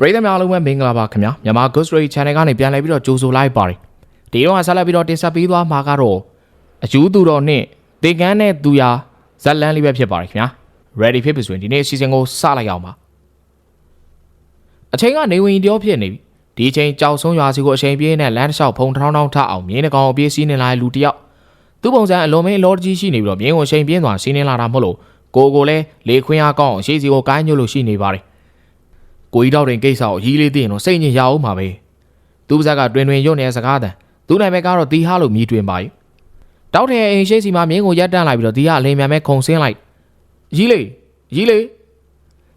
ပရိသတ်များအားလုံးပဲမင်္ဂလာပါခင်ဗျာမြန်မာ Ghost Story Channel ကနေပြန်လည်ပြီးတော့ကြိုဆိုလိုက်ပါတယ်ဒီတော့ဆက်လက်ပြီးတော့တင်ဆက်ပေးသွားမှာကတော့အယူသူတော်နဲ့တေကန်းနဲ့သူရဇက်လန်လေးပဲဖြစ်ပါတယ်ခင်ဗျာ ready ဖြစ်ပြီဆိုရင်ဒီနေ့ season ကိုစလိုက်အောင်ပါအချိန်ကနေဝင်တရောဖြစ်နေပြီဒီအချိန်ကြောက်ဆုံးရွာစီကိုအချိန်ပြေးနဲ့လမ်းတစ်လျှောက်ဖုံထောင်းထောင်းထအောင်မြင်းတကောင်အပြေးစီးနေလာတဲ့လူတစ်ယောက်သူ့ပုံစံအလွန်မင်းအလောတကြီးရှိနေပြီးတော့မြင်းကိုအချိန်ပြင်းသွားစီးနေလာတာမဟုတ်လို့ကိုကိုလည်းလေခွင်းအားကောင်းအောင်ရှေ့စီကိုကိုင်းညွတ်လို့ရှိနေပါတယ် ကိုကြီးတော့တင်ကိစ္စကိုရီးလေးသိရင်တော့စိတ်ညစ်ရအောင်ပါပဲသူပါဇက်ကတွင်တွင်ရွတ်နေတဲ့စကားတန်သူ့နာမည်ကတော့တီဟာလို့မြည်တွင်ပါ යි တောက်တဲ့အိမ်ရှိစီမှာမြင်းကိုရက်တန့်လိုက်ပြီးတော့တီဟာအလင်းမြန်မဲ့ခုံဆင်းလိုက်ရီးလေးရီးလေး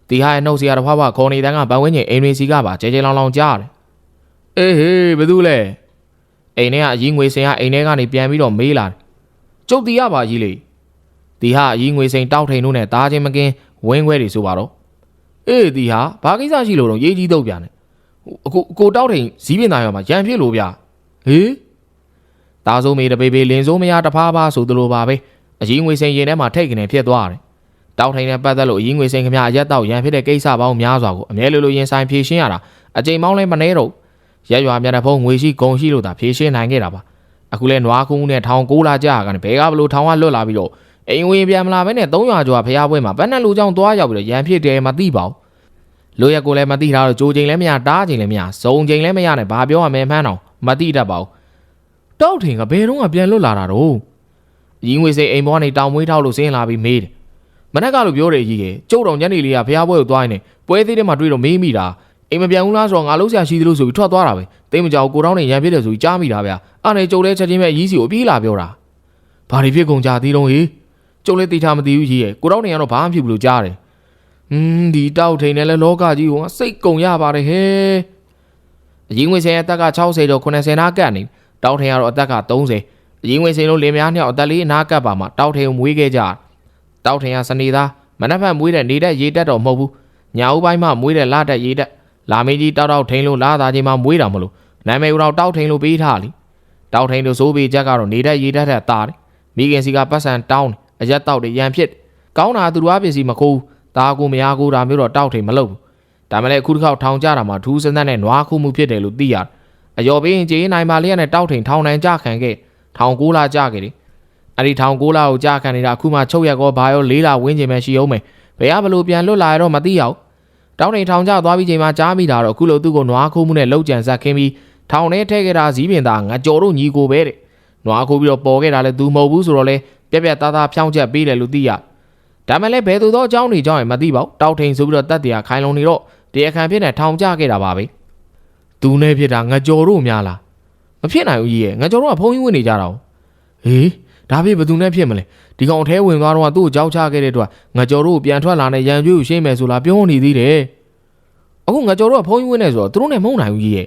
တီဟာရဲ့နှုတ်စီရတစ်ဖွားဖွားခေါ်နေတန်းကပန်ဝင်းကျင်အိမ်တွေစီကပါကြဲကြဲလောင်လောင်ကြားတယ်အေးဟေးဘယ်သူလဲအိမ်ထဲကအကြီးငွေစင်ကအိမ်ထဲကနေပြန်ပြီးတော့မေးလာတယ်ကျုပ်တီရပါကြီးလေးတီဟာအကြီးငွေစင်တောက်ထိန်တို့နဲ့တားချင်းမကင်းဝင်းခွဲတွေဆိုပါတော့ အေးဒီဟာဘာကိစ္စရှိလို့တော့ရေးကြီးတော့ပြန်တယ်ဟိုအကိုအကိုတောက်ထိန်ဇီးပင်သားရွာမှာရံဖြစ်လို့ဗျဟေးတာဆိုးမေတပေပေလင်းစိုးမရတဖားဖားဆိုသလိုပါပဲအကြီးငွေစိန်ရင်ထဲမှာထိတ်ကနေဖြစ်သွားတယ်တောက်ထိန်နဲ့ပတ်သက်လို့အကြီးငွေစိန်ခမအရက်တော့ရံဖြစ်တဲ့ကိစ္စပေါင်းများစွာကိုအမြဲလိုလိုရင်ဆိုင်ဖြေရှင်းရတာအချိန်မောင်းလဲမနှဲတော့ရက်ရွာမြန်တဲ့ဖုံငွေရှိဂုံရှိလို့သာဖြေရှင်းနိုင်ခဲ့တာပါအခုလဲနွားခုနဲ့ထောင်ကိုလာကြကနေဘဲကဘလို့ထောင်ကလွတ်လာပြီးတော့ အိမ်ဝင်ပြန်မလာဘဲနဲ့300ကျော်ဖျားပွဲမှာဘန်းနဲ့လူကြောင့်သွားရောက်ပြီးတော့ရံဖြစ်တယ်မသိပါဘူးလိုရက်ကိုလည်းမသိတာတော့ကြိုးချိန်လည်းမရတားချိန်လည်းမရဇုံချိန်လည်းမရနဲ့ဘာပြောရမလဲမှန်းတော့မသိတတ်ပါဘူးတောက်ထင်ကဘယ်တော့မှပြန်လွတ်လာတာတော့ရင်းငွေစိတ်အိမ်ပေါ်ကနေတောင်မွေးထောက်လို့ဆင်းလာပြီးမေးတယ်မနက်ကလို့ပြောတယ်ကြီးကကျုပ်တော်ညနေလေးကဖျားပွဲကိုသွားနေပွဲသေးတယ်မှတွေ့တော့မေးမိတာအိမ်မပြန်ဘူးလားဆိုတော့ငါလုံးဆရာရှိသလိုဆိုပြီးထွက်သွားတာပဲတိတ်မကြောက်ကိုတောင်းနေရံပြစ်တယ်ဆိုပြီးကြားမိတာဗျအဲ့နဲ့ကျုပ်လည်းချက်ချင်းပဲအကြီးစီကိုပြေးလာပြောတာဘာတွေဖြစ်ကုန်ကြသေးတော့ဟေး ကျုပ်လည်းတိတ်ထားမသိဘူးကြီးရဲ့ကိုတောင်းနေရတော့ဘာမှဖြစ်ဘူးလို့ကြားတယ်อืมဒီတောက်ထိန်နဲ့လဲလောကကြီးကစိတ်ကုံရပါတယ်ဟဲ့အရင်ငွေစင်အသက်က60ကျော်90နားကပ်နေတောက်ထိန်ကတော့အသက်က30အရင်ငွေစင်တို့လင်မယားနှစ်ယောက်အသက်လေးအနားကပ်ပါမှာတောက်ထိန်ကိုမွေးခဲ့ကြတောက်ထိန်ကစနေသားမနက်ဖြန်မွေးတဲ့နေတဲ့ရေတက်တော့မဟုတ်ဘူးညာဦးပိုင်းမှမွေးတဲ့လာတက်ရေတက်လာမင်းကြီးတောက်တောက်ထိန်လို့လာသားချင်းမှမွေးတာမလို့နာမည်ကတော့တောက်ထိန်လို့ပေးထားလीတောက်ထိန်တို့စိုးပေချက်ကတော့နေတဲ့ရေတက်တဲ့တာတယ်မိခင်စီကပတ်စံတောင်းတယ် အရက်တောက်တွေရန်ဖြစ်ကောင်းတာသူတို့အပစ္စည်းမခိုးဘူးဒါကိုမရကိုဒါမျိုးတော့တောက်ထိန်မလုပ်ဘူးဒါမှလည်းအခုတစ်ခေါက်ထောင်ကြတာမှာထူးစမ်းတဲ့နွားခုမှုဖြစ်တယ်လို့သိရတယ်အယော်ပေးရင်ကြေးနိုင်ပါလေးရနဲ့တောက်ထိန်ထောင်နိုင်ကြခံခဲ့ထောင်ကိုးလာကြခဲ့တယ်အဲ့ဒီထောင်ကိုးလာကိုကြခံနေတာအခုမှချုပ်ရက်ကောဘာရောလေးလာဝင်းကျင်ပဲရှိအောင်မယ်ဘယ်ကဘလို့ပြန်လွတ်လာရတော့မသိရအောင်တောက်ထိန်ထောင်ကြသွားပြီးချိန်မှာကြားမိတာတော့အခုလိုသူ့ကိုနွားခုမှုနဲ့လောက်ကြံဆက်ခင်းပြီးထောင်ထဲထည့်ခဲ့တာဇီးပင်သားငါကြော်တို့ညီကိုပဲတဲ့နွားခုပြီးတော့ပေါ်ခဲ့တာလည်းသူမဟုတ်ဘူးဆိုတော့လေ ပြက်ပြက်သားသားဖြောင်းချက်ပေးတယ်လို့သိရဒါမှလည်းဘယ်သူသောအကြောင်းတွေကြောင့်ရင်မသိပါဘူးတောက်ထိန်ဆိုပြီးတော့တက်တရားခိုင်လုံနေတော့တရားခံဖြစ်နေထောင်ကြခဲ့တာပါပဲသူနဲ့ဖြစ်တာငကြော်တို့များလားမဖြစ်နိုင်ဘူးကြီးရဲ့ငကြော်တို့ကဖုံးကြီးဝင်နေကြတာ哦ဟေးဒါဖြစ်ဘယ်သူနဲ့ဖြစ်မလဲဒီကောင်အထဲဝင်သွားတော့သူ့ကိုကြောက်ချခဲ့တဲ့အတွက်ငကြော်တို့ကိုပြန်ထွက်လာတဲ့ရန်ကျွေးကိုရှင်းမယ်ဆိုလားပြောနေသေးတယ်အခုငကြော်တို့ကဖုံးကြီးဝင်နေဆိုတော့သူတို့နဲ့မုန်းနိုင်ဘူးကြီးရဲ့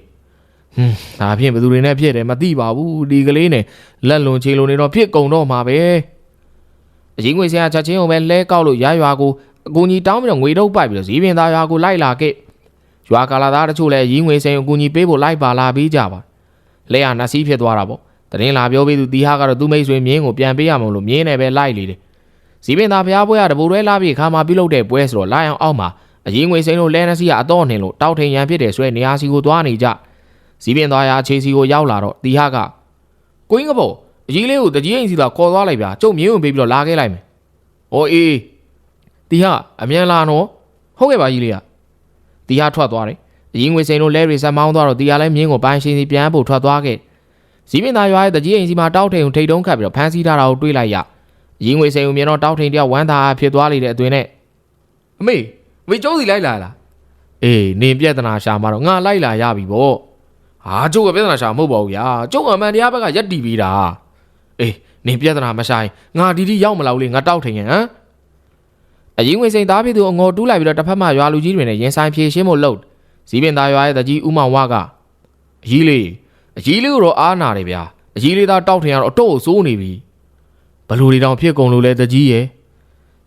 ဟွန်းဒါဖြစ်ဘယ်သူတွေနဲ့ဖြစ်တယ်မသိပါဘူးဒီကလေးနဲ့လက်လွန်ချေလွန်နေတော့ဖြစ်ကုန်တော့မှာပဲ အရင်ငွေဆရာချက်ချင်းကိုပဲလဲကောက်လို့ရရွာကိုအကူကြီးတောင်းပြီးတော့ငွေတော့ပိုက်ပြီးတော့ဇီးပင်သားရွာကိုလိုက်လာခဲ့ရွာကာလာသားတချို့လည်းရင်းငွေဆင်ကိုအကူကြီးပေးဖို့လိုက်ပါလာပြီးကြပါလဲရနတ်စီးဖြစ်သွားတာပေါ့တရင်လာပြောပြီးသူတီဟာကတော့သူ့မိတ်ဆွေမြင်းကိုပြန်ပေးရမလို့မြင်းနဲ့ပဲလိုက်လေတယ်ဇီးပင်သားဖျားပွဲကတပူတွဲလာပြီးခါမှာပြုတ်လုတဲ့ပွဲဆိုတော့လာအောင်အောက်မှာအရင်ငွေစိန်တို့လဲနစီကအတော့နှင်လို့တောက်ထိန်ရန်ဖြစ်တယ်ဆိုတဲ့နေရာစီကိုသွားနေကြဇီးပင်သားရာခြေစီကိုရောက်လာတော့တီဟာကကိုင်းကဘော အကြီးလေးကိုတကြီးအိမ်စီသာခေါ်သွားလိုက်ဗျာကျုပ်မြင်းဝင်ပေးပြီးတော့လာခဲ့လိုက်မယ်။အော်အေးတီဟာအမြန်လာနော်ဟုတ်ကဲ့ပါကြီးလေးကတီဟာထွက်သွားတယ်။အရင်ငွေစိန်တို့လဲရီဆက်မောင်းသွားတော့တီဟာလည်းမြင်းကိုပိုင်းရှင်းစီပြန်ဖို့ထွက်သွားခဲ့။ဇီးပင်သားရွာရဲ့တကြီးအိမ်စီမှာတောက်ထိန်ကိုထိတ်တုံးခတ်ပြီးတော့ဖမ်းဆီးထားတာကိုတွေးလိုက်ရ။အရင်ငွေစိန်ကိုမြင်တော့တောက်ထိန်တယောက်ဝမ်းသာဖြစ်သွားလေတဲ့အသွင်နဲ့အမေအမေကျုံးစီလိုက်လာလား။အေးနင်ပြဿနာရှာမှာတော့ငါလိုက်လာရပြီပေါ့။ဟာကျုပ်ကပြဿနာရှာမဟုတ်ပါဘူးဗျာ။ကျုပ်အမှန်တရားဘက်ကရက်တီပြီးတာ။ အေးနင်ပြဿနာမဆိုင်ငါဒီဒီရောက်မလာဘူးလေငါတောက်ထိန်ရင်ဟမ်အရင်ဝင်စိန်သားပြည်သူအငေါ်တူးလိုက်ပြီးတော့တစ်ဖက်မှရွာလူကြီးတွေနဲ့ရင်ဆိုင်ဖြေရှင်းဖို့လှုပ်ဇီးပင်သားရွာရဲ့တကြီးဦးမောင်ဝကအကြီးလေးအကြီးလေးကိုတော့အားနာတယ်ဗျာအကြီးလေးသားတောက်ထင်ရတော့အတော့စိုးနေပြီဘလူတွေတောင်ဖြစ်ကုန်လို့လဲတကြီးရဲ့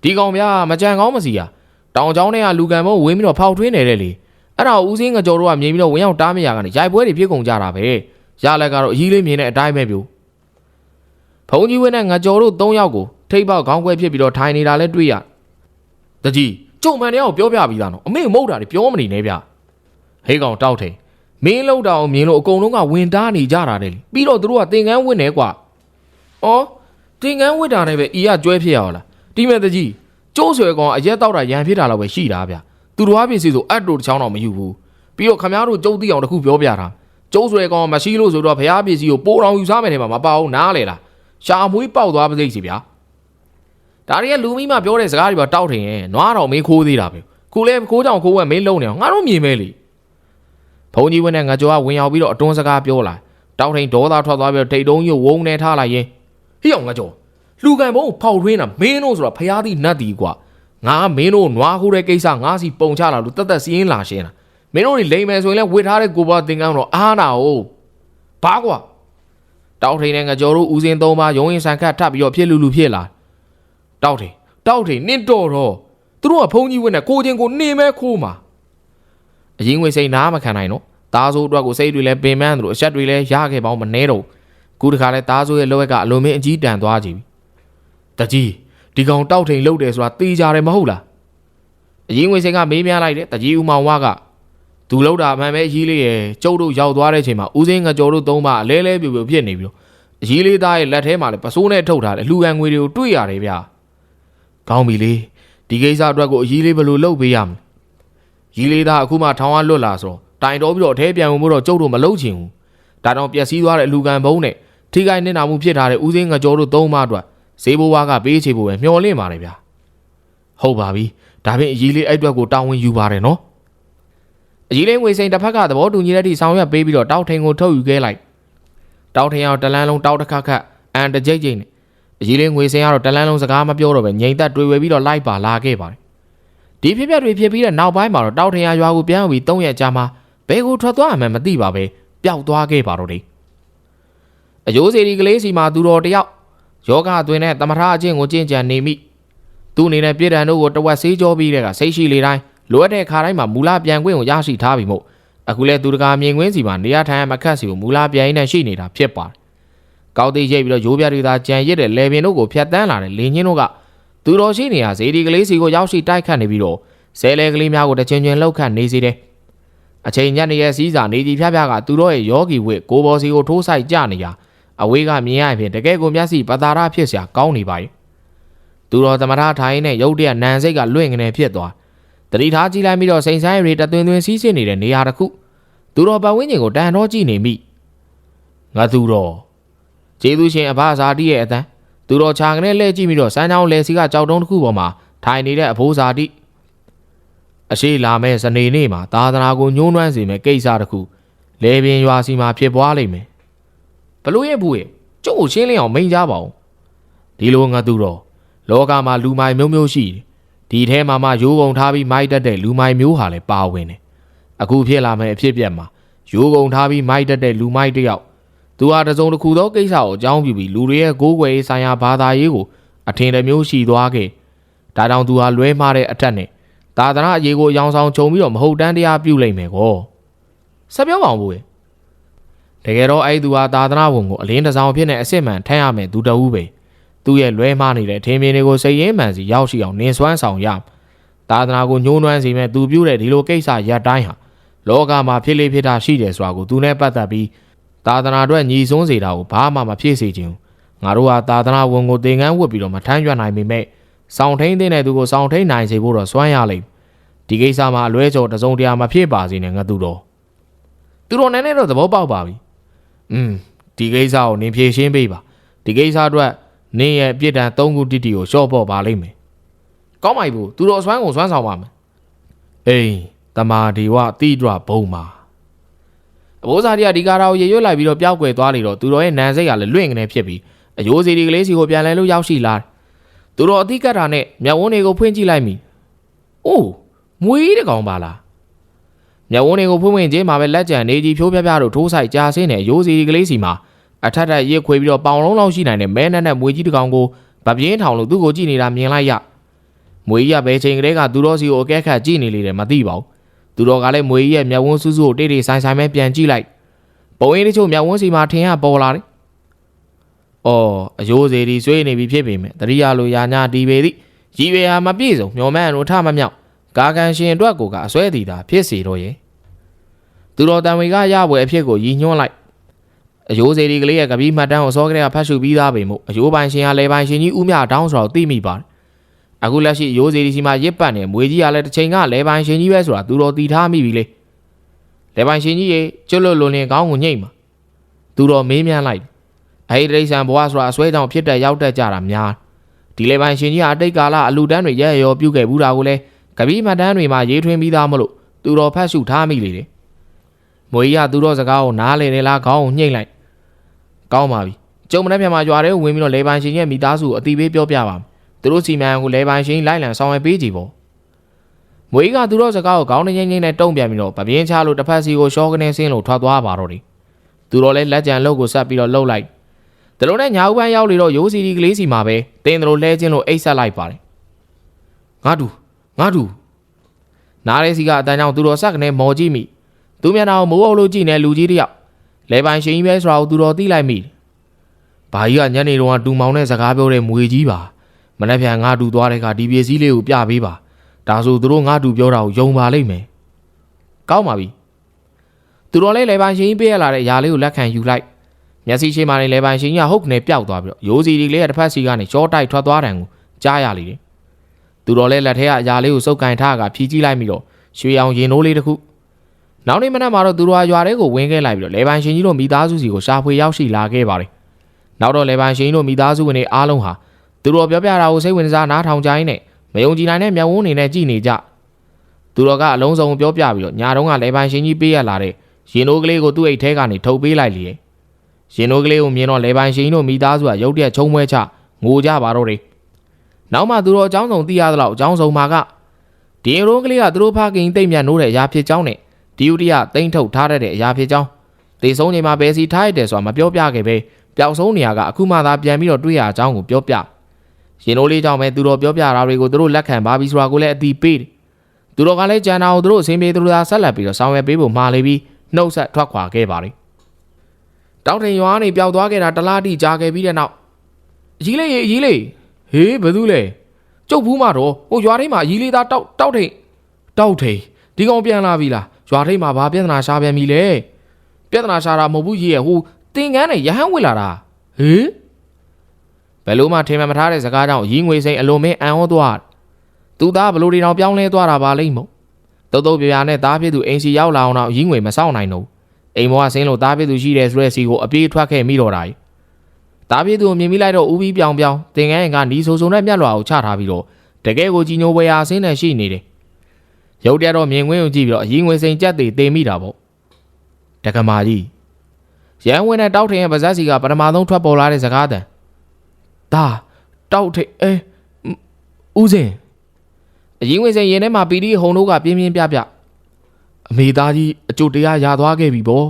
ဒီကောင်ဗျာမကြံကောင်းမစီရတောင်ချောင်းထဲကလူကံမို့ဝင်းပြီးတော့ဖောက်ထွင်းနေတယ်လေအဲ့ဒါကိုဦးစင်းကကြော်တို့ကမြင်ပြီးတော့ဝင်ရောက်တားမရကနေရိုက်ပွဲတွေဖြစ်ကုန်ကြတာပဲရလက်ကတော့အကြီးလေးမြင်တဲ့အတိုင်းပဲပြူ ဖုန်ကြီးဝင်းနဲ့ငကြော်တို့၃ယောက်ကိုထိပ်ပေါက်ခေါင်းခွဲဖြစ်ပြီးတော့ထိုင်နေတာလဲတွေ့ရတကြီးကျုံမှန်တရားကိုပြောပြပြီးသားနော်အမေမဟုတ်တာတွေပြောမနေနဲ့ဗျဟဟေးကောင်တောက်ထိန်မင်းလောက်တာအောင်မြင်လို့အကုန်လုံးကဝင်တားနေကြတာတဲ့လေပြီးတော့သူတို့ကသင်ကန်းဝင့်နေကွာအော်သင်ကန်းဝင့်တာနဲ့ပဲအီရကျွဲဖြစ်ရအောင်လားတိမဲ့တကြီးကျိုးဆွဲကောင်အရက်တောက်တာရန်ဖြစ်တာတော့ပဲရှိတာဗျသူတို့အပစ္စည်းဆိုအတ်တို့တစ်ချောင်းတော့မယူဘူးပြီးတော့ခမားတို့ကျုပ်သိအောင်တစ်ခုပြောပြတာကျိုးဆွဲကောင်မရှိလို့ဆိုတော့ဖျားပစ္စည်းကိုပိုးတော်ယူစားမယ်ထဲမှာမပါဘူးနားလေလား ရှာမွေးပေါက်သွားပါစိတ်စီဗျာဒါတွေကလူမိမပြောတဲ့စကားတွေပါတောက်ထင်ရဲ့နွားတော်မင်းခိုးသေးတာပဲခုလဲခိုးကြောင်ခိုးဝက်မင်းလုံးနေအောင်ငါတို့မြင်မဲလေဘုံကြီးဝင်းနဲ့ငါကြောကဝင်ရောက်ပြီးတော့အတွန်းစကားပြောလာတောက်ထိန်ဒေါသထွက်သွားပြီးတော့ထိတ်တုံးကြီးကိုဝုန်းနေထားလိုက်ရင်ဟိအောင်ငါကြောလူကန်ဘုံကိုဖောက်ထွင်းတာမင်းတို့ဆိုတာဖျားသီးနတ်တီကွာငါမင်းတို့နွားခိုးတဲ့ကိစ္စငါစီပုံချလာလို့တက်တက်စီးရင်လာရှင်းတာမင်းတို့တွေလိမ်မယ်ဆိုရင်လည်းဝစ်ထားတဲ့ကိုပါသင်္ကန်းတော့အားနာဟုတ်ဘာကွာ တောက်ထိန်နဲ့ငါကြောတို့ဦးစင်းသုံးပါရုံးရင်ဆန်ခတ်ထပ်ပြီးတော့ဖြစ်လူလူဖြစ်လာတောက်ထိန်တောက်ထိန်နင့်တော်တော့သူတို့ကဘုံကြီးဝင်းနဲ့ကိုချင်းကိုနေမဲခိုးမှာအရင်ငွေစိတ်နားမခံနိုင်တော့သားစိုးအတွက်ကိုစိတ်တွေလည်းပင်ပန်းသလိုအချက်တွေလည်းရခဲ့ပေါင်းမနှဲတော့ခုတခါလဲသားစိုးရဲ့လောက်ကအလုံးမင်းအကြီးတန်သွားကြပြီတကြီးဒီကောင်တောက်ထိန်လှုပ်တယ်ဆိုတာသိကြတယ်မဟုတ်လားအရင်ငွေစိတ်ကမေးမြန်းလိုက်တယ်တကြီးဦးမောင်ဝါက သူလှုပ်တာအမှန်ပဲအကြီးလေးရဲ့ကျုပ်တို့ရောက်သွားတဲ့အချိန်မှာဦးစင်းငကြော်တို့သုံးပါအလဲလဲပြူပြူဖြစ်နေပြီလို့အကြီးလေးသားရဲ့လက်ထဲမှာလည်းပစိုးနဲ့ထုတ်ထားတယ်လူကန်ငွေတွေကိုတွေ့ရတယ်ဗျာကောင်းပြီလေဒီကိစ္စအတွက်ကိုအကြီးလေးဘယ်လိုလုပ်ပေးရမလဲရီလေးသားအခုမှထောင်ကလွတ်လာဆိုတော့တိုင်တော်ပြီးတော့အထဲပြန်ဝင်ဖို့တော့ကျုပ်တို့မလုပ်ချင်ဘူးဒါတော့ပျက်စီးသွားတဲ့အလူကန်ဘုံနဲ့ထိခိုက်နစ်နာမှုဖြစ်ထားတဲ့ဦးစင်းငကြောတို့သုံးမအတွက်ဈေးဘိုးဝါကပေးချေဖို့ပဲမျှော်လင့်ပါတယ်ဗျာဟုတ်ပါပြီဒါဖြင့်အကြီးလေးအဲ့အတွက်ကိုတောင်းဝင်ယူပါတယ်နော် အကြီးလေးငွေစိန်တစ်ဖက်ကသဘောတူညီတဲ့ထိဆောင်ရွက်ပေးပြီးတော့တောက်ထိန်ကိုထုတ်ယူခဲ့လိုက်တောက်ထိန်အောင်တလန်းလုံးတောက်တစ်ခါခတ်အန်တကြိတ်ကြိတ်နဲ့အကြီးလေးငွေစိန်ကတော့တလန်းလုံးစကားမပြောတော့ပဲငြိမ်သက်တွေ့ဝဲပြီးတော့လိုက်ပါလာခဲ့ပါတယ်ဒီဖြစ်ပျက်တွေဖြစ်ပြီးတဲ့နောက်ပိုင်းမှာတော့တောက်ထရရွာကိုပြန်ပြီး၃ရက်ကြာမှဘယ်ကိုထွက်သွားမှန်းမသိပါပဲပျောက်သွားခဲ့ပါတော့တယ်အယိုးစီဒီကလေးစီမှာသူတော်တယောက်ယောဂအတွင်းနဲ့တမထအချင်းကိုကျင့်ကြံနေမိသူအနေနဲ့ပြည်တံတို့ကိုတဝက်ဆေးကြောပြီးတဲ့ကစိတ်ရှိလေတိုင်း လိုအပ်တဲ့ခါတိုင်းမှာမူလပြန်ခွင့်ကိုရရှိထားပြီမို့အခုလဲသူတကာမြင်ကွင်းစီမှာနေရာထိုင်ရမခတ်စီကိုမူလပြန်ရင်းနဲ့ရှိနေတာဖြစ်ပါတယ်ကောက်သေးရိပ်ပြီးတော့ရိုးပြတွေသာကြံရစ်တဲ့လေပင်တို့ကိုဖျက်တမ်းလာတဲ့လင်းချင်းတို့ကသူတော်ရှိနေရဇေဒီကလေးစီကိုရောက်ရှိတိုက်ခတ်နေပြီးတော့ဆဲလဲကလေးများကိုတစ်ချင်းချင်းလှုပ်ခတ်နေစေတယ်။အချိန်ညနေရဲ့စီးစာနေကြီးဖျားဖျားကသူတို့ရဲ့ယောဂီဝိကိုဘော်စီကိုထိုးဆိုင်ကြနေရအဝေးကမြင်ရရင်တကယ်ကိုမျက်စိပတာရဖြစ်စရာကောင်းနေပါရဲ့။သူတော်သမထထိုင်းနဲ့ရုတ်တရက်နန်စိတ်ကလွင့်ငနေဖြစ်သွား။ တတိထားကြည့်လိုက်ပြီးတော့စိန်ဆိုင်ရီတသွင်းသွင်းစီးဆင်းနေတဲ့နေရာတစ်ခုသူတော်ပတ်ဝန်းကျင်ကိုတန်တော့ကြည့်နေမိ။ငါသူတော်ကျေးဇူးရှင်အဘဇာတိရဲ့အတန်းသူတော်ချာကနေလှည့်ကြည့်ပြီးတော့စမ်းချောင်းလဲစီကကြောက်တုံးတစ်ခုပေါ်မှာထိုင်နေတဲ့အဖိုးစာတိအရှိလာမဲ့စနေနေ့မှာသာသနာကိုညှိုးနှွမ်းစေမဲ့ကိစ္စတစ်ခုလေပင်ရွာစီမှာဖြစ်ပွားလိမ့်မယ်ဘလို့ရဲ့ဘူးရဲ့ကျုပ်ကိုရှင်းလင်းအောင်မိန်ကြပါဦးဒီလိုငါသူတော်လောကမှာလူမိုင်မျိုးမျိုးရှိတယ် ဒီထဲမှာမှရိုးကုန်ထားပြီးမိုက်တက်တဲ့လူမိုင်မျိုးဟာလည်းပါဝင်တယ်အခုဖြစ်လာမဲ့အဖြစ်အပျက်မှာရိုးကုန်ထားပြီးမိုက်တက်တဲ့လူမိုက်တစ်ယောက်သူဟာတစုံတစ်ခုသောကိစ္စကိုအကြောင်းပြုပြီးလူတွေရဲ့ကိုးကွယ်ရေးဆိုင်ရာဘာသာရေးကိုအထင်တစ်မျိုးရှိသွားခဲ့။ဒါကြောင့်သူဟာလွဲမှားတဲ့အထက်နဲ့သာသနာအရေးကိုအယောင်ဆောင်ခြုံပြီးတော့မဟုတ်တမ်းတရားပြုလိုက်မယ်ကော။ဆက်ပြောပါအောင်ဘူး။တကယ်တော့အဲ့ဒီသူဟာသာသနာဝန်ကိုအလင်းတစ်စောင်ဖြစ်နေအစ်စ်မှန်ထမ်းရမယ်သူတအူးပဲ။ သူရဲ့လွဲမှားနေတဲ့ထင်မြင်တွေကိုစိတ်ရင်းမှန်စီရောက်ရှိအောင်နင်စွမ်းဆောင်ရမယ်။သာသနာကိုညှိုးနွမ်းစေမဲ့သူပြုတဲ့ဒီလိုကိစ္စရပ်တိုင်းဟာလောကမှာဖြစ်လေဖြစ်တာရှိတယ်ဆိုတာကိုသူနဲ့ပတ်သက်ပြီးသာသနာအတွက်ညီစွန်းစေတာကိုဘာမှမဖြစ်စေချင်ဘူးငါတို့ဟာသာသနာဝန်ကိုသင်္ကန်းဝတ်ပြီးတော့မထမ်းရွက်နိုင်ပေမဲ့စောင့်ထိန်တဲ့သူကိုစောင့်ထိန်နိုင်စေဖို့တော့စွမ်းရလိမ့်မယ်ဒီကိစ္စမှာအလွဲကြော်တစုံတရာမဖြစ်ပါစေနဲ့ငါသူတော်သူတော်နည်းနည်းတော့သဘောပေါက်ပါပြီอืมဒီကိစ္စကိုနင်ဖြေရှင်းပေးပါဒီကိစ္စအတွက် နင်ရဲ့အပြစ်ဒဏ်၃ခုတိတိကိုရှော့ပေါ့ပါလိမ့်မယ်ကောင်းပါပြီသူတော်စွမ်းကိုစွမ်းဆောင်ပါမယ်အေးတမာဒီဝတိဒရဘုံမှာအဘိုးစားကြီးကဒီကာရာကိုရေရွတ်လိုက်ပြီးတော့ပျောက်ကွယ်သွားလေတော့သူတော်ရဲ့နန်းစိတ်ကလည်းလွင့်ကနေဖြစ်ပြီးအယိုးစီဒီကလေးစီကိုပြန်လဲလို့ရောက်ရှိလာတယ်။သူတော်အတိကတ်တာနဲ့မျက်ဝန်းတွေကိုဖွင့်ကြည့်လိုက်မိ။အိုးမွေးတကောင်ပါလား။မျက်ဝန်းတွေကိုဖွင့်ဖွင့်ချင်းမှာပဲလက်ကြံနေကြီးဖြိုးပြပြတို့ထိုးဆိုင်ကြားဆင်းတဲ့အယိုးစီဒီကလေးစီမှာ အထက်ထက်ရစ်ခွေပြီးတော့ပေါင်လုံးလောက်ရှိနိုင်တဲ့မဲနဲ့နဲ့မွေးကြီးတကောင်ကိုဗပြင်းထောင်လို့သူ့ကိုကြည့်နေတာမြင်လိုက်ရ။မွေးကြီးကဘယ်ချိန်ကလေးကသူတော်စီကိုအကဲခတ်ကြည့်နေလေတယ်မသိပါဘူး။သူတော်ကလည်းမွေးကြီးရဲ့မျက်ဝန်းစူးစူးကိုတိတ်တိတ်ဆိုင်ဆိုင်ပဲပြန်ကြည့်လိုက်ပုံရင်းတချို့မြောက်ဝန်းစီမှာထင်ရပေါ်လာတယ်။အော်အယိုးစေဒီဆွေးနေပြီဖြစ်ပေမဲ့တရိယာလိုယာညာဒီပေသည်ရည်ရွယ်ဟာမပြည့်စုံမျောမန်းတို့ထမမြောက်ကာကန်ရှင်အတွက်ကိုကအစွဲတည်တာဖြစ်စီတော့ရဲ့သူတော်တန်ဝေကရပွဲအဖြစ်ကိုရည်ညွှန်းလိုက် အယိုးစေဒီကလေးရဲ့ကပီးမှတ်တမ်းကိုစောကလေးကဖတ်ရှုပြီးသားပေမို့အယိုးပိုင်ရှင်ကလေပိုင်ရှင်ကြီးဦးမြတောင်းဆိုတော့သိမိပါတယ်အခုလက်ရှိအယိုးစေဒီစီမှာရစ်ပတ်နေမွေကြီးကလည်းတစ်ချိန်ကလေပိုင်ရှင်ကြီးပဲဆိုတာသူတော်တည်ထားမိပြီလေလေပိုင်ရှင်ကြီးရေကျွတ်လွတ်လွန်လင်ကောင်းကိုညှိ့မှာသူတော်မေးမြန်းလိုက်အဲ့ဒီတိရစ္ဆာန်ဘဝဆိုတာအစွဲကြောင့်ဖြစ်တဲ့ရောက်တက်ကြတာများဒီလေပိုင်ရှင်ကြီးကအတိတ်ကာလအလူတန်းတွေရဲရောပြုတ်ခဲ့ဘူးတာကိုလည်းကပီးမှတ်တမ်းတွေမှာရေးထွင်းပြီးသားမလို့သူတော်ဖတ်ရှုထားမိလေတယ်မွေကြီးကသူတို့စကားကိုနားလေနေလားခေါင်းကိုညှိမ့်လိုက် ကောင်းပါပြီကျုံမနေ့ပြန်မှာရွာထဲကိုဝင်ပြီးတော့လေပိုင်ရှင်ရဲ့မိသားစုကိုအတိပေးပြောပြပါမယ်သူတို့စီမံကိုလေပိုင်ရှင်လိုက်လံဆောင်ရွက်ပေးကြည့်ပေါ့မွေကြီးကသူတို့စကားကိုခေါင်းနဲ့ငိမ့်ငိမ့်နဲ့တုံ့ပြန်ပြီးတော့ဗပြင်းချလို့တစ်ဖက်စီကိုရှော့ကနေဆင်းလို့ထွက်သွားပါတော့တယ်သူတို့လည်းလက်ကြံလုတ်ကိုဆက်ပြီးတော့လှုပ်လိုက်သူတို့နဲ့ညာဦးပန်းရောက်လေတော့ရိုးစီဒီကလေးစီမှာပဲတင်းတို့လဲချင်းလို့အိတ်ဆက်လိုက်ပါတယ်ငါတူငါတူနားရဲစီကအတန်းကြောင့်သူတို့ဆက်ကနေမော်ကြည့်မိသူမျက်နှာကိုမိုးအုပ်လို့ကြည့်နေလူကြီးတယောက် လဲပိုင်ရှင်ကြီးပဲဆိုတာကိုသူတော်သိလိုက်မိတယ်။ဘာကြီးကညနေတုန်းကတူမောင်နဲ့စကားပြောတဲ့မွေကြီးပါ။မနေ့ပြန်ငါတူသွားတဲ့ကဒီပစ္စည်းလေးကိုပြပေးပါ။ဒါဆိုသူတို့ငါတူပြောတာကိုယုံပါလိမ့်မယ်။ကောင်းပါပြီ။သူတော်လေးလဲပိုင်ရှင်ကြီးပေးရလာတဲ့ຢာလေးကိုလက်ခံယူလိုက်။မျက်စိရှိမှလည်းလဲပိုင်ရှင်ကြီးကဟုတ်ကနေပျောက်သွားပြီးတော့ရိုးစီဒီလေးရဲ့တစ်ဖက်စီကနေကြောတိုက်ထွက်သွားတယ်ကိုကြားရလေတယ်။သူတော်လေးလက်ထဲကအຢာလေးကိုစုပ်ကန်ထားကဖြီးကြည့်လိုက်ပြီးတော့ရွှေအောင်ရင်နိုးလေးတစ်ခု နောက်နေ့မနက်မှာတော့သူတို့ဟာရွာထဲကိုဝင်ခဲ့လိုက်ပြီးတော့လေပိုင်ရှင်ကြီးတို့မိသားစုစီကိုရှာဖွေရောက်ရှိလာခဲ့ပါတယ်။နောက်တော့လေပိုင်ရှင်ကြီးတို့မိသားစုဝင်တွေအားလုံးဟာသူတို့ပြောပြတာကိုစိတ်ဝင်စားနားထောင်ကြရင်းနဲ့မယုံကြည်နိုင်တဲ့မျက်ဝန်းတွေနဲ့ကြည်နေကြ။သူတို့ကအလုံးစုံပြောပြပြီးတော့ညာတုန်းကလေပိုင်ရှင်ကြီးပေးရလာတဲ့ရင်နိုးကလေးကိုသူ့အိတ်ထဲကနေထုတ်ပေးလိုက်လေ။ရင်နိုးကလေးကိုမြင်တော့လေပိုင်ရှင်ကြီးတို့မိသားစုကရုတ်တရက်ချုံမွဲချငိုကြပါတော့တယ်။နောက်မှသူတို့အကြောင်းစုံသိရသလောက်အကြောင်းစုံမှာကဒီရိုးကလေးကသူတို့ဖခင်တိတ်မြတ်နိုးတဲ့အရာဖြစ်ကြောင်းနဲ့ ဒီဥတရတိမ့်ထုတ်ထားတတ်တဲ့အရာဖြစ်ကြောင်းတေဆုံးချိန်မှာဘယ်စီထားရတယ်ဆိုတာမပြောပြခဲ့ပဲပျောက်ဆုံးနေရကအခုမှသာပြန်ပြီးတော့တွေ့ရအကြောင်းကိုပြောပြရင်တို့လေးကြောင့်ပဲသူတို့ပြောပြတာတွေကိုသူတို့လက်ခံပါပြီဆိုတာကိုလည်းအတိပေးတယ်သူတို့ကလည်းကြံတာကိုသူတို့အစင်းပြေသူတို့သာဆက်လက်ပြီးတော့ဆောင်ရွက်ပေးဖို့မှားလေပြီးနှုတ်ဆက်ထွက်ခွာခဲ့ပါတယ်တောက်ထင်ရွာကနေပျောက်သွားခဲ့တာတလားတိကြာခဲ့ပြီးတဲ့နောက်အကြီးလေးရေအကြီးလေးဟေးဘယ်သူလဲကျုပ်ဘူးမတော့ဟိုရွာထိပ်မှာအကြီးလေးသားတောက်တောက်ထိန်တောက်ထိန်ဒီကောင်ပြန်လာပြီလား ရွာထိပ်မှာဘာပြဿနာရှာပြန်ပြီလဲပြဿနာရှာတာမဟုတ်ဘူးကြီးရဲ့ဟိုတင်ကန်းနဲ့ရဟန်းဝင်လာတာဟေးဘယ်လို့မှထင်မှန်မထားတဲ့စကားကြောင့်ရီးငွေစိန်အလွန်မင်းအံ့ဩသွားသူသားဘလို့ဒီတောင်ပြောင်းလဲသွားတာပါလိမ့်မို့တုတ်တုတ်ပြပြနဲ့သားဖြစ်သူအိမ်စီရောက်လာအောင်တော့ရီးငွေမစောင့်နိုင်တော့အိမ်မောကဆင်းလို့သားဖြစ်သူရှိတယ်ဆိုတဲ့စီကိုအပြေးထွက်ခဲ့မိတော့တာကြီးသားဖြစ်သူကိုမြင်မိလိုက်တော့ဦးပြီးပြောင်ပြောင်တင်ကန်းကနီးဆိုဆိုနဲ့မျက်လွှာကိုချထားပြီးတော့တကယ်ကိုကြီးညိုပွဲအားဆင်းနေရှိနေတယ် ရုပ်တရက်တော့မြင်ကွင်းကိုကြည့်ပြီးတော့အရင်ငွေစိန်ကြက်တွေတေမိတာပေါ့တက္ကမာကြီးရန်ဝင်တဲ့တောက်ထင်ရဲ့ပါဇက်စီကပထမဆုံးထွက်ပေါ်လာတဲ့စကားတန်ဒါတောက်ထင်အဲဦးစင်အရင်ငွေစိန်ရင်ထဲမှာပီတီဟုံတို့ကပြင်းပြင်းပြပြအမေသားကြီးအကျိုးတရားရသွားခဲ့ပြီပေါ့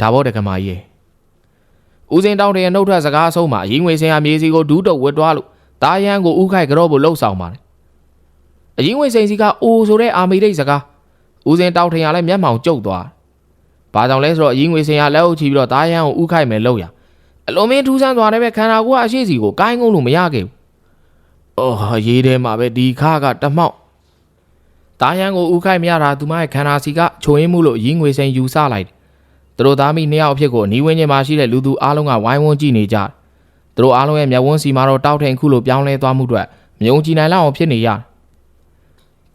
ဒါပေါ့တက္ကမာကြီးဦးစင်တောက်ထင်ရဲ့နှုတ်ထွက်စကားအဆုံးမှာအရင်ငွေစိန်ဟာမြေစီကိုဒူးတုပ်ဝတ်သွားလို့တာရန်ကိုဥခိုက်ကြော့ဖို့လှုပ်ဆောင်ပါတယ် အရင်ဝိစိန်စီကအိုဆိုတဲ့အာမေရိတ်စကားဦးစင်တောက်ထင်ရလဲမျက်မှောင်ကျုပ်သွား။ဘာကြောင့်လဲဆိုတော့အရင်ဝိစိန်ကလက်အုပ်ချီပြီးတော့တားရန်ကိုဥခိုက်မယ်လို့ရ။အလုံးမင်းထူးဆန်းသွားတယ်ပဲခန္ဓာကိုယ်ကအရှိစီကိုကိုင်းငုံလို့မရခဲ့ဘူး။အော်ရေးထဲမှာပဲဒီခါကတမောက်တားရန်ကိုဥခိုက်မရတာသူမရဲ့ခန္ဓာစီကချိုရင်းမှုလို့အရင်ဝိစိန်ယူဆလိုက်တယ်။သူတို့သားမိနှစ်ယောက်အဖြစ်ကိုနီးဝင်းချင်းမှာရှိတဲ့လူသူအားလုံးကဝိုင်းဝန်းကြည့်နေကြတယ်။သူတို့အားလုံးရဲ့မျက်ဝန်းစီမှာတော့တောက်ထင်ခုလိုပြောင်းလဲသွားမှုအတွက်မယုံကြည်နိုင်လောက်အောင်ဖြစ်နေရတယ်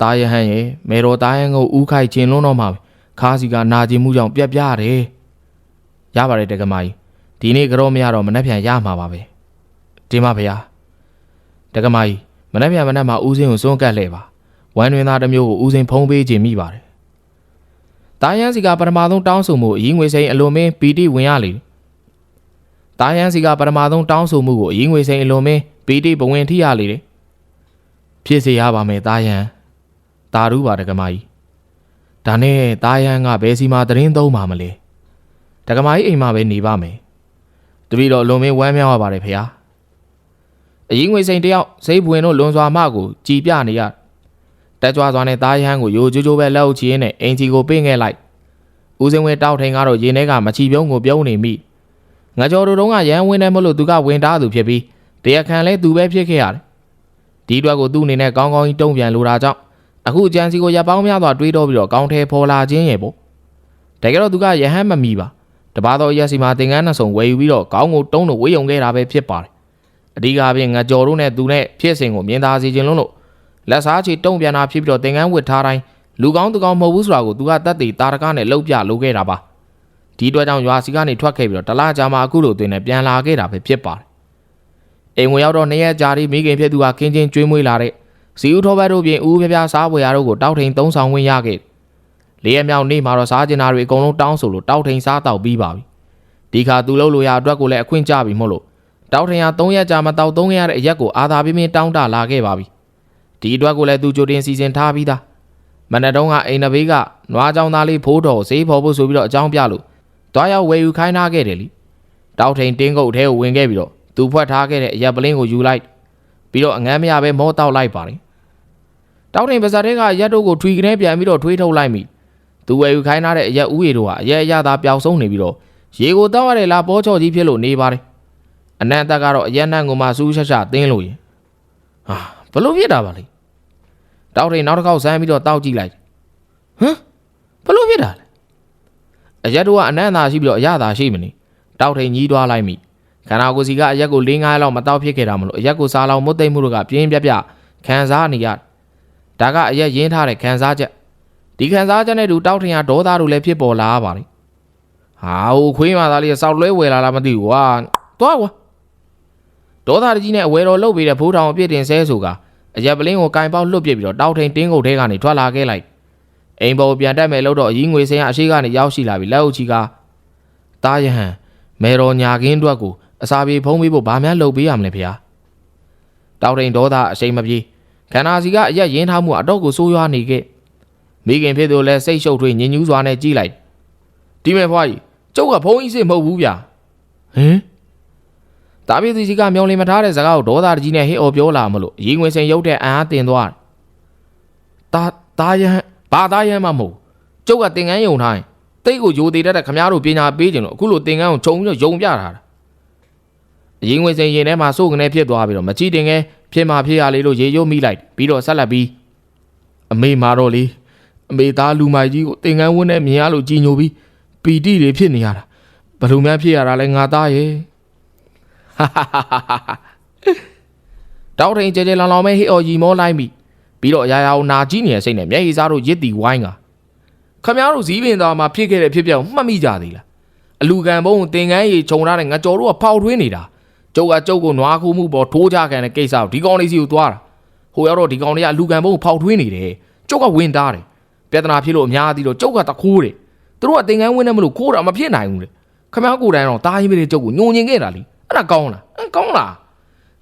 တာယဟန်ရဲ့မေတော်တာယဟန်ကိုဥခိုက်ခြင်းလုံးတော့မှာပဲခါစီကနာကျင်မှုကြောင့်ပြက်ပြတယ်ရပါတယ်တက္ကမကြီးဒီနေ့ကြောမရတော့မနှက်ပြန်ရမှာပါပဲဒီမှာဗျာတက္ကမကြီးမနှက်ပြန်မနှက်မှာဦးစင်းကိုစွန့်ကတ်လှဲ့ပါဝမ်းတွင်သားတစ်မျိုးကိုဦးစင်းဖုံးပေးခြင်းမိပါတယ်တာယဟန်စီကပထမဆုံးတောင်းဆိုမှုအရင်ငွေစိန်အလွန်မင်းပီတိဝင်ရလေတာယဟန်စီကပထမဆုံးတောင်းဆိုမှုကိုအရင်ငွေစိန်အလွန်မင်းပီတိဘဝင်ထိရလေတယ်ဖြစ်စေရပါမယ်တာယဟန် တာရူပါတက္ကမကြီးဒါနဲ့တာယန်ကဘယ်စီမှာသတင်းသုံးပါမလဲတက္ကမကြီးအိမ်မှာပဲနေပါမယ်တပည့်တော်လွန်မင်းဝမ်းမြောက်ရပါတယ်ဖေဟာအရင်ငွေစိန်တယောက်စိတ်ပွင်တို့လွန်စွာမကိုကြည်ပြနေရတက်ကြွစွာနဲ့တာယန်ကိုယိုကျိုးကျိုးပဲလက်အုပ်ချီရင်းနဲ့အင်ဂျီကိုပင့်ခဲ့လိုက်ဦးစင်ဝဲတောက်ထိန်ကတော့ရင်ထဲကမချီပြုံးကိုပြုံးနေမိငါကျော်တို့တုံးကရန်ဝင်တယ်မလို့သူကဝင်တာသူဖြစ်ပြီးတရားခံလဲသူပဲဖြစ်ခဲ့ရတယ်ဒီအတွက်ကိုသူ့အနေနဲ့ကောင်းကောင်းကြီးတုံ့ပြန်လိုတာကြောင့် အခုအကျန်းစီကိုရပ်ပေါင်းများစွာတွေးတော့ပြီးတော့ကောင်းထဲပေါ်လာခြင်းရဲ့ပေါ့တကယ်တော့သူကယဟန်မမီပါတပါတော့ရက်စီမှာသင်္ကန်းနှစ်စုံဝယ်ယူပြီးတော့ခေါင်းကိုတုံးလို့ဝေးယုံခဲ့တာပဲဖြစ်ပါတယ်အဓိကအပြင်ငကြော်တို့နဲ့သူနဲ့ဖြစ်စဉ်ကိုမြင်သာစေခြင်းလုံးလို့လက်စားချေတုံးပြန်တာဖြစ်ပြီးတော့သင်္ကန်းဝစ်ထားတိုင်းလူကောင်းသူကောင်းမဟုတ်ဘူးဆိုတာကိုသူကတတ်သိတာရကနဲ့လှုပ်ပြလုပ်ခဲ့တာပါဒီအတွက်ကြောင့်ရွာစီကနေထွက်ခဲ့ပြီးတော့တလားကြာမှအခုလိုတွင်နဲ့ပြန်လာခဲ့တာပဲဖြစ်ပါတယ်အိမ်ဝင်ရောက်တော့နှစ်ရက်ကြာပြီးမိခင်ဖြစ်သူကခင်းချင်းကျွေးမွေးလာတဲ့ စီဦးထောဘတ်တို့ပြင်ဦးဖျားဖျားစားပွဲရတို့ကိုတောက်ထိန်သုံးဆောင်ဝင်ရခဲ့လေးရက်မြောက်နေ့မှာတော့စားကျင်တာတွေအကုန်လုံးတောင်းဆိုလို့တောက်ထိန်စားတောက်ပြီးပါပြီဒီခါသူလှုပ်လို့ရအတွက်ကိုလည်းအခွင့်ကြပြီမို့လို့တောက်ထိန်က3ရက်ကြာမတောက်3ရက်ရတဲ့အရက်ကိုအာသာပြင်းပြင်းတောင်းတလာခဲ့ပါပြီဒီအတွက်ကိုလည်းသူကြိုတင်စီစဉ်ထားပြီးသားမနက်တုန်းကအိမ်နဘေးကနွားကြောင်သားလေးဖိုးတော်ဈေးဖော်ဖို့ဆိုပြီးတော့အကြောင်းပြလို့တွားရောက်ဝယ်ယူခိုင်းထားခဲ့တယ်လीတောက်ထိန်တင်းကုတ်ထဲကိုဝင်ခဲ့ပြီးတော့သူဖွက်ထားခဲ့တဲ့အရက်ပလင်းကိုယူလိုက်ပြီးတော့အငမ်းမရပဲမောတောက်လိုက်ပါတယ် တောက်ထိန်ပါဇက်ထဲကရက်တို့ကိုထွီကနေပြန်ပြီးတော့ထွေးထုတ်လိုက်မိသူဝယ်ယူခိုင်းထားတဲ့အရက်ဥယေတို့ဟာအရက်အရသာပျောက်ဆုံးနေပြီးတော့ရေကိုတောက်ရတယ်လားပေါ်ချော်ကြီးဖြစ်လို့နေပါတယ်အနန္တကတော့အရက်နှံကိုမှစူးရှက်ရှက်တင်းလို့ရင်ဟာဘလို့ဖြစ်တာပါလဲတောက်ထိန်နောက်တစ်ခေါက်ဆမ်းပြီးတော့တောက်ကြည့်လိုက်ဟမ်ဘလို့ဖြစ်တာလဲအရက်တို့ကအနန္တာရှိပြီးတော့အရသာရှိမနေတောက်ထိန်ကြီးတွားလိုက်မိခန္ဓာကိုယ်စီကအရက်ကို၄၅လောက်မတောက်ဖြစ်ခဲ့တာမလို့အရက်ကိုစားလောင်မုတ်သိမ့်မှုတို့ကပြင်းပြပြခံစားနေရ ဒါကအရက်ရင်းထားတဲ့ခံစားချက်ဒီခံစားချက်နဲ့တူတောက်ထင်ရဒေါသတို့လည်းဖြစ်ပေါ်လာပါလိမ့်ဟာဟိုခွေးမသားလေးစောက်လွဲဝယ်လာလားမသိဘူးကွာသွားကွာဒေါသတကြီးနဲ့အဝဲတော်လှုပ်ပြီးတဲ့ဖိုးထောင်အပြစ်တင်ဆဲဆိုကအရက်ပလင်းကိုကင်ပေါက်လွတ်ပစ်ပြီးတော့တောက်ထိန်တင်းကုန်ထဲကနေထွက်လာခဲ့လိုက်အိမ်ပေါ်ပြန်တက်မယ်လို့တော့အကြီးငွေစင်းကအရှိကနေရောက်ရှိလာပြီးလက်အုပ်ချီကတားယဟန်မေတော်ညာကင်းအတွက်ကိုအစာပြေဖုံးပေးဖို့ဘာများလုပ်ပေးရမလဲဖေဟာတောက်ထိန်ဒေါသအရှိန်မပြေ ခန္ဓာစီကအရက်ရင်းထားမှုအတော့ကိုဆိုးရွားနေခဲ့မိခင်ဖြစ်သူလည်းစိတ်ရှုပ်ထွေးညင်ညူးစွာနဲ့ကြည့်လိုက်ဒီမဲ့ဖွားကြီးကျုပ်ကဖုံးကြီးစစ်မဟုတ်ဘူးဗျာဟင်တာပြေသူကြီးကမျောလင်းမထားတဲ့စကားကိုဒေါသတကြီးနဲ့ဟစ်အော်ပြောလာမလို့ရေငွေစင်ရုပ်တဲ့အံအားတင်သွားတာတာယဟန်ဘာသားယဟန်မှမဟုတ်ကျုပ်ကတင်ကန်းယုံထားရင်တိတ်ကိုယိုသေးတတ်တဲ့ခမားတို့ပညာပေးကြလို့အခုလိုတင်ကန်းကိုခြုံပြီးတော့ယုံပြထားတာရေငွေစင်ရင်ထဲမှာစိုးကနေဖြစ်သွားပြီးတော့မကြည့်တင်ငယ် ဖြစ်မှဖြစ်ရလေလို့ရေရုပ်မိလိုက်ပြီးတော့ဆက်လက်ပြီးအမေမာတော့လေအမေသားလူမိုက်ကြီးကိုတင်ကန်းဝင်းနဲ့မြင်ရလို့ကြည်ညိုပြီးပီတိတွေဖြစ်နေရတာဘယ်လိုများဖြစ်ရတာလဲငါသားရဲ့တောက်ထိန်ကြဲကြဲလောင်လောင်မဲဟေအော်ရီမောလိုက်မိပြီးတော့အရာရာကိုနာကြည့်နေတဲ့စိတ်နဲ့မျက်ရည်စားတို့ရစ်တီဝိုင်းကခမရတို့ဇီးပင်သားမှာဖြစ်ခဲ့တဲ့ဖြစ်ပျက်ကိုမှတ်မိကြသေးလားအလူကံဘုံတင်ကန်းရီခြုံထားတဲ့ငါကြော်တို့ကဖောက်ထွင်းနေတာ ကျုပ်ကကျုပ်ကိုနွားခုမှုပေါ်ထိုးကြခံတဲ့ကိစ္စကိုဒီကောင်လေးစီကိုသွားတာဟိုရောက်တော့ဒီကောင်လေးကအလူကံဘုံကိုဖောက်ထွင်းနေတယ်ကျုပ်ကဝင်တားတယ်ပြဿနာဖြစ်လို့အများကြီးတော့ကျုပ်ကတခိုးတယ်သူတို့ကတင်ကန်းဝင်းနေမလို့ခိုးတာမဖြစ်နိုင်ဘူးလေခမရကိုယ်တိုင်တော့တားရင်မေးတဲ့ကျုပ်ကိုညှိုညင်ခဲ့တာလीအဲ့ဒါကောင်းလားအဲ့ကောင်းလား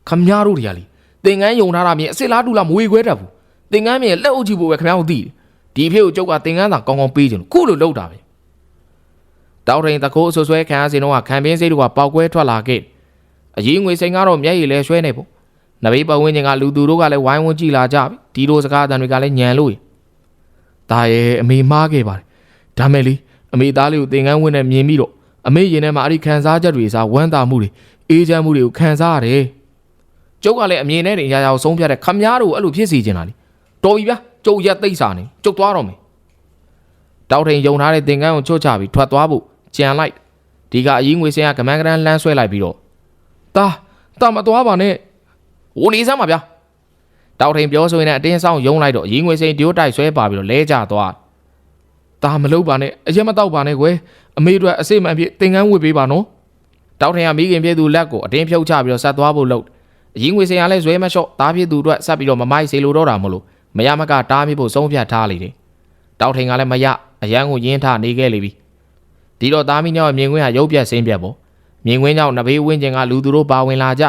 ခမရတို့တွေကလीတင်ကန်းယုံထားတာမြင်အစ်စ်လားတူလားမဝေခွဲတတ်ဘူးတင်ကန်းမြင်လက်အုပ်ကြည့်ဖို့ပဲခမရတို့သိတယ်ဒီအဖေကိုကျုပ်ကတင်ကန်းသာကောင်းကောင်းပေးချင်လို့ခုလိုလုပ်တာပဲတောက်ထိန်တခိုးအဆွဆွဲခံရစင်တော့ခံပင်းစိတ်တို့ကပေါက်ကွဲထွက်လာခဲ့ အကြီးငွေစိန်ကတော့မျက်ရည်လဲဆွဲနေပေါ့နဘေးပတ်ဝန်းကျင်ကလူသူတို့ကလည်းဝိုင်းဝန်းကြည့်လာကြပြီဒီလိုစကားအတန်တွေကလည်းညံလို့ဒါရဲ့အမေမားခဲ့ပါတယ်ဒါမဲ့လေအမေသားလေးကိုသင်ကန်းဝင်းနဲ့မြင်ပြီးတော့အမေရင်ထဲမှာအဲ့ဒီခံစားချက်တွေစားဝမ်းသာမှုတွေအေးချမ်းမှုတွေကိုခံစားရတယ်ကျုပ်ကလည်းအမြင်နဲ့နေရာရာကိုဆုံးဖြတ်တဲ့ခမားတို့အဲ့လိုဖြစ်စီခြင်းလားလေတော်ပြီဗျာကျုပ်ရက်သိပ်စာနေကျုပ်သွားတော့မယ်တောက်ထိန်ယုံထားတဲ့သင်ကန်းကိုချွတ်ချပြီးထွက်သွားဖို့ကြံလိုက်ဒီကအကြီးငွေစင်ကကမန်းကရန်လမ်းဆွဲလိုက်ပြီးတော့ တာတာမသွားပါနဲ့ဟိုနေစမ်းပါဗျာတောက်ထိန်ပြောဆိုရင်လည်းအတင်းဆောင်ယုံလိုက်တော့အကြီးငွေစင်ဒီယိုတိုက်ဆွဲပါပြီးတော့လဲကျသွားတာမလုပ်ပါနဲ့အရက်မတော့ပါနဲ့ကွယ်အမေတို့အစိမ့်မှန်ဖြစ်သင်ကန်းဝစ်ပေးပါနော်တောက်ထင်ရမိခင်ပြည်သူလက်ကိုအတင်းဖြုတ်ချပြီးတော့ဆက်သွားဖို့လုပ်အရင်ငွေစင်ရလဲဇွဲမလျှော့တားပြည်သူအတွက်ဆက်ပြီးတော့မမိုက်စေလိုတော့တာမလို့မရမကတားမိဖို့ဆုံးဖြတ်ထားလေတယ်တောက်ထင်ကလည်းမရအရန်ကိုရင်းထနေခဲ့လေပြီဒီတော့သားမီးညောင်မြင်ကွင်းဟာရုပ်ပြက်ဆင်းပြက်ပေါ့ မြင်ကွင်းကြောင့်နဘေးဝင်းကျင်ကလူသူတို့ပါဝင်လာကြ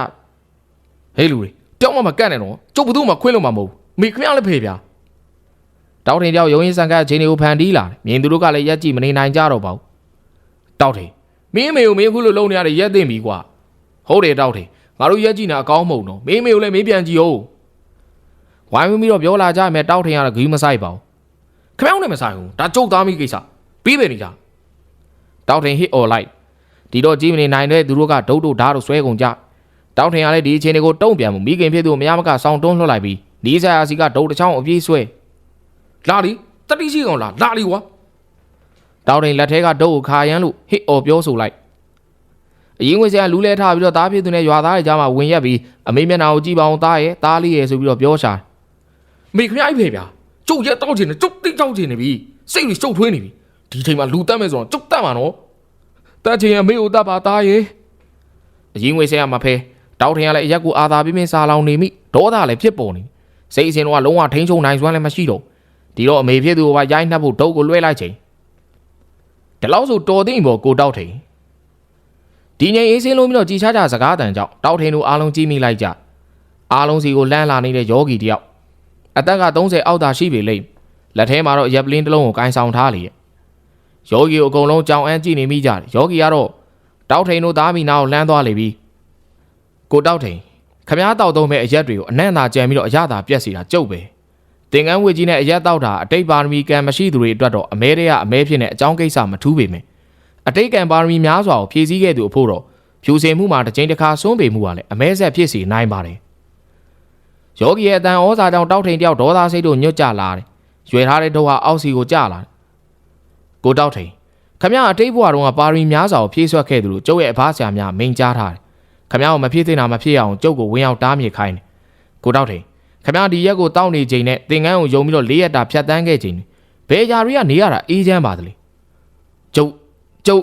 ဟေးလူတွေတောက်မမကန့်နဲ့တော့ကျုပ်ဘသူမှခွင်းလို့မှမဟုတ်မိခမရလည်းဖေဗျာတောက်ထင်ကြောက်ရုံရင်ဆန်ကတ်ချင်းတွေကိုဖန်တီးလာတယ်မြင်သူတို့ကလည်းရက်ကြည့်မနေနိုင်ကြတော့ပါဘူးတောက်ထင်မင်းမေကိုမင်းခုလိုလုံနေရတဲ့ရက်သိမ့်ပြီကွာဟုတ်တယ်တောက်တယ်ငါတို့ရက်ကြည့်နေအကောင်းမုံတော့မင်းမေကိုလည်းမင်းပြန်ကြည့်ဟုတ်ဝိုင်းပြီးတော့ပြောလာကြမယ်တောက်ထင်ရတော့ဂီးမဆိုင်ပါဘူးခမောင်းနဲ့မဆိုင်ဘူးဒါကြုတ်သားမိကိစ္စပြီးပဲနေကြတောက်ထင် hit or light ဒီတော့ကြီးမနေနိုင်တဲ့သူတို့ကဒုတ်တို့ဓာတ်တို့ဆွဲကုန်ကြတောက်ထင်ရလဲဒီအချိန်တွေကိုတုံ့ပြန်မှုမိခင်ဖြစ်သူမရမကဆောင်းတွန်းလွှတ်လိုက်ပြီးနီးစာယာစီကဒုတ်တစ်ချောင်းအပြေးဆွဲလာလီတတိရှိကောင်လာလာလီကွာတောက်ထိန်လက်ထဲကတုပ်ကိုခါရမ်းလို့ဟစ်အော်ပြောဆိုလိုက်အရင်ဝင်စရာလူလဲထားပြီးတော့သားဖြစ်သူနဲ့ရွာသားတွေကြားမှာဝင်ရက်ပြီးအမေမျက်နှာကိုကြည့်ပါအောင်သားရဲ့သားလေးရဲ့ဆိုပြီးတော့ပြောရှာမိခမအိုက်ဖေဗျာကျုပ်ရက်တောက်ချင်တယ်ကျုပ်တိတ်တောက်ချင်နေပြီစိတ်ကြီးကျုပ်ထွေးနေပြီဒီချိန်မှာလူတက်မယ်ဆိုတော့ကျုပ်တက်မှာနော် တက်ချင်အမေကိုတက်ပါသားရဲ့အရင်ဝင်စရာမဖဲတောက်ထင်ရလဲအရက်ကိုအာသာပြင်းပြင်းစားလောင်နေမိဒေါသလည်းဖြစ်ပေါ်နေစိတ်အစဉ်တော့လုံးဝထိန်းချုပ်နိုင်စွမ်းလည်းမရှိတော့ဒီတော့အမေဖြစ်သူကရိုက်နှက်ဖို့ဒုတ်ကိုလွှဲလိုက်ချိန်ဒီလောက်ဆိုတော်သိမ့်ပေါ်ကိုတောက်ထိန်ဒီငိမ်အေးစင်းလုံးပြီးတော့ကြည်ချကြစကားတန်ကြောင့်တောက်ထိန်တို့အားလုံးကြည့်မိလိုက်ကြအားလုံးစီကိုလှမ်းလာနေတဲ့ယောဂီတယောက်အသက်က30အောက်သာရှိပေလိမ့်လက်ထဲမှာတော့ရက်ပလင်းတစ်လုံးကိုကင်ဆောင်ထားလေ ယောဂီကိုအကုန်လုံးကြောင်အန်းကြည့်နေမိကြတယ်ယောဂီကတော့တောက်ထိန်တို့သားမိနာကိုလှမ်းသွားလေပြီကိုတောက်ထိန်ခမားတောက်သုံးမဲ့အရက်တွေကိုအနံ့သာကြံပြီးတော့အရသာပြက်စီတာကြုတ်ပဲသင်္ကန်းဝေကြီးနဲ့အရက်တောက်တာအတိတ်ပါရမီကံမရှိသူတွေအတွက်တော့အမဲတွေကအမဲဖြစ်နေအကြောင်းကိစ္စမထူးပေမယ့်အတိတ်ကံပါရမီများစွာကိုဖြည့်ဆည်းခဲ့သူအဖို့တော့ဖြူစင်မှုမှာတစ်ချိန်တစ်ခါစွန့်ပေမှုကလည်းအမဲဆက်ဖြစ်စီနိုင်ပါတယ်ယောဂီရဲ့အတန်ဩဇာကြောင့်တောက်ထိန်တယောက်ဒေါသစိတ်တို့ညွတ်ကြလာတယ်ရွယ်ထားတဲ့ဒုဟာအောက်စီကိုကျလာတယ် ကိုတောက်ထိန်ခမရအတိတ်ဘဝတုန်းကပါရမီများစွာကိုဖြည့်ဆွက်ခဲ့သူလို့ကျုပ်ရဲ့အဖားဆရာများမိန်ကြားထားတယ်ခမရကိုမဖြည့်သင့်တာမဖြည့်အောင်ကျုပ်ကိုဝင်ရောက်တားမြစ်ခိုင်းတယ်ကိုတောက်ထိန်ခမဒီရက်ကိုတောက်နေချိန်နဲ့သင်္ကန်းကိုယုံပြီးတော့လေးရက်တာဖြတ်တန်းခဲ့ချိန်ဘယ်ကြာရီကနေရတာအေးချမ်းပါသလဲကျုပ်ကျုပ်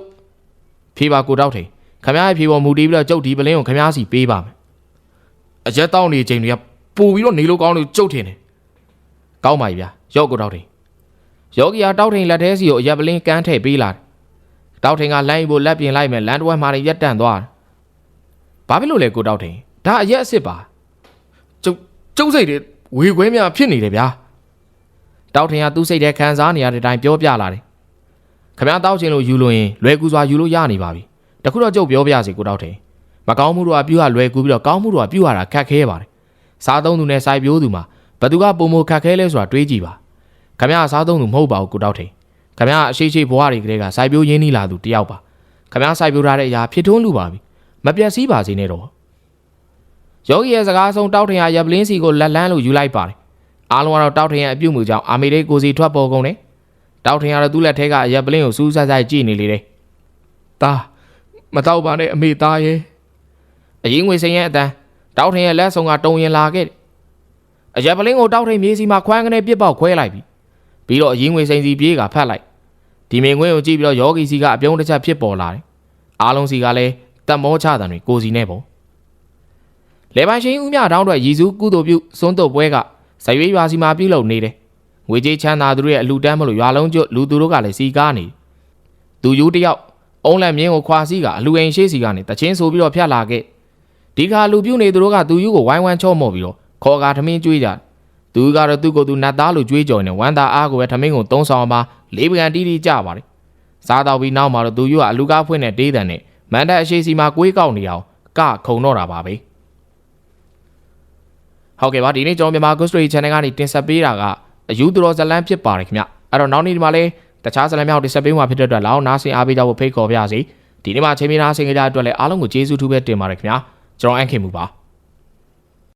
ဖြေပါကိုတောက်ထိန်ခမရဲ့ဖြေပေါ်မူတည်ပြီးတော့ကျုပ်ဒီပလင်းကိုခမစီပေးပါမယ်အရက်တောက်နေချိန်တွေကပို့ပြီးတော့နေလို့ကောင်းလို့ကျုပ်ထင်တယ်ကောင်းပါပြီဗျာရော့ကိုတောက်ထိန် ယောဂီယာတောက်ထိန်လက်ထဲစီကိုအရက်ပလင်းကန်းထည့်ပေးလာတယ်တောက်ထိန်ကလိုင်းဖို့လက်ပြင်လိုက်မယ်လမ်းတစ်ဝက်မှာနေရက်တန့်သွားတယ်ဘာဖြစ်လို့လဲကိုတောက်ထိန်ဒါအရက်အစ်စ်ပါကျုပ်ကျုပ်စိတ်တွေဝေခွဲများဖြစ်နေတယ်ဗျာတောက်ထင်ကသူ့စိတ်ထဲခံစားနေရတဲ့အတိုင်းပြောပြလာတယ်ခမ ्या တောက်ချင်လို့ယူလို့ရင်လွယ်ကူစွာယူလို့ရနေပါပြီတခုတော့ကျုပ်ပြောပြစီကိုတောက်ထင်မကောင်းမှုတော့ပြုရလွယ်ကူပြီးတော့ကောင်းမှုတော့ပြုရတာခက်ခဲပါတယ်စားသုံးသူနဲ့စိုက်ပျိုးသူမှာဘသူကပုံမခက်ခဲလဲဆိုတာတွေးကြည့်ပါ ခမရစားသုံးသူမဟုတ်ပါဘူးကိုတောက်ထိန်ခမရအရှိရှိဘဝတွေကလေးကစိုက်ပျိုးရင်းနှီးလာသူတယောက်ပါခမရစိုက်ပျိုးထားတဲ့အရာဖြစ်ထွန်းလူပါပြီမပြတ်စည်းပါစေနဲ့တော့ယောဂီရဲ့စကားဆုံးတောက်ထင်ရရပလင်းစီကိုလက်လန်းလို့ယူလိုက်ပါတယ်အားလုံးကတော့တောက်ထင်ရအပြုတ်မှုကြောင့်အာမေရိကိုစီထွက်ပေါ်ကုန်တယ်တောက်ထင်ရတော့သူ့လက်ထဲကရပလင်းကိုစူးဆိုက်ဆိုက်ကြည့်နေလေတယ်သားမတော့ပါနဲ့အမေသားရဲ့အရင်ငွေစင်ရဲ့အတန်းတောက်ထင်ရဲ့လက်ဆောင်ကတုံရင်လာခဲ့တယ်အရပလင်းကိုတောက်ထင်မြေစီမှာခွမ်းကနေပြစ်ပေါက်ခွဲလိုက်ပြီ ပြီးတော့အရင်ငွေစိန်စီပြေးကဖတ်လိုက်။ဒီမင်ငွေကိုကြည့်ပြီးတော့ယောဂီစီကအပြုံးတစ်ချက်ဖြစ်ပေါ်လာတယ်။အားလုံးစီကလည်းတက်မောချတဲ့တွေကိုစီနဲ့ပေါ့လေပိုင်ရှင်ဦးမြတောင်းအတွက်ရည်စူးကုသိုလ်ပြုစွန်းတုပ်ပွဲကဇရွေးရွာစီမှာပြုလုပ်နေတယ်။ငွေကြေးချမ်းသာသူတို့ရဲ့အလူတန်းမလို့ရွာလုံးကျွတ်လူသူတို့ကလည်းစီကားနေတယ်။သူယူတယောက်အုံးလက်မြင်းကိုခွာစီကအလူအိမ်ရှိစီကနေတချင်းဆိုပြီးတော့ဖြတ်လာခဲ့။ဒီခါလူပြုနေသူတို့ကသူယူကိုဝိုင်းဝန်းချော့မော့ပြီးတော့ခေါ်ကာထမင်းကျွေးကြတယ်။ သူကတော့သူ့ကိုယ်သူနတ်သားလိုကျွေးကြော်နေဝမ်းသာအားကိုပဲထမင်းကိုသုံးဆောင်မှာလေးပကံတီးတီးကြပါတယ်။စားတော့ပြီးနောက်မှာတော့သူယူကအလူကားဖွင့်တဲ့ဒေးတန်နဲ့မန်တက်အရှိစီမှာကွေးကောက်နေအောင်ကခုံတော့တာပါပဲ။ဟုတ်ကဲ့ပါဒီနေ့ကျွန်တော်မြန်မာ Ghost Story Channel ကနေတင်ဆက်ပေးတာကအယူသူတော်ဇလန်းဖြစ်ပါတယ်ခင်ဗျအဲ့တော့နောက်နေ့ဒီမှာလည်းတခြားဇလန်းများကိုတင်ဆက်ပေးမှာဖြစ်တဲ့အတွက်လောင်းနားဆင်အားပေးကြဖို့ဖိတ်ခေါ်ပါရစေဒီနေ့မှာချိန်မီနာဆင်ကြတဲ့အတွက်လည်းအားလုံးကိုကျေးဇူးထူးပဲတင်ပါတယ်ခင်ဗျာကျွန်တော်အန်ခင်မူပါ